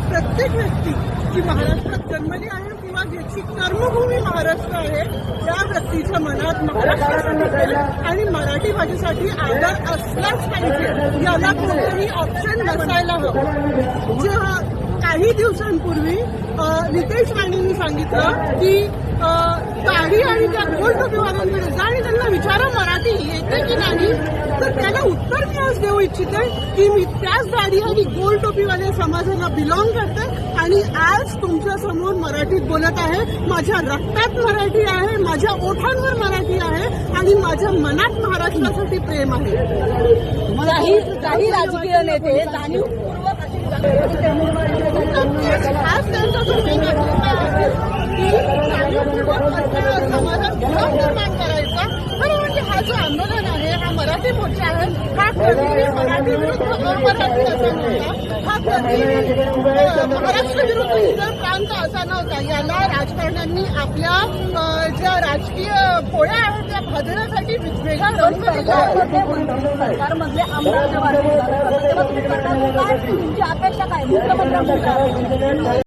म्हणजे प्रत्येक व्यक्ती जी महाराष्ट्रात जन्मली आहे किंवा ज्याची कर्मभूमी महाराष्ट्र आहे त्या व्यक्तीच्या मनात महाराष्ट्रासाठी आणि मराठी भाषेसाठी आदर असलाच पाहिजे याला कोणतंही ऑप्शन नसायला हवं. जेव्हा काही दिवसांपूर्वी नितेश राणेंनी सांगितलं की काही दाढी आणि त्या गोल टोपीवाल्यांकडे जा आणि त्यांना विचारा मराठी येते की नाही त्याला उत्तर मी आज देऊ इच्छिते की मी त्याच दाढी आणि गोल टोपीवाल्या समाजाला बिलॉंग करते आणि आज तुमच्यासमोर मराठीत बोलत आहे. माझ्या रक्तात मराठी आहे माझ्या ओठांवर मराठी आहे आणि माझ्या मनात महाराष्ट्रासाठी प्रेम आहे. काही काही राजकीय नेते जाणीवपूर्वक आज त्यांचा जो मेन अजेंडा आहे की जाणीवपूर्वक मराठा समाजात विरोध निर्माण करायचा खरं म्हणजे हा जो आंदोलन आहे हा मराठी मोर्चा आहे हा कधीही मराठी विरुद्ध अमराठी असा नव्हता हा कधीही महाराष्ट्र विरुद्ध इतर प्रांत असा नव्हता याला राजकारण्यांनी आपल्या ज्या राजकीय पोळ्या आहेत त्या भाजण्यासाठी वेगळा रंग दिला सरकारमधले आमदार जेव्हा तुमची अपेक्षा काय मुख्यमंत्र्यांची?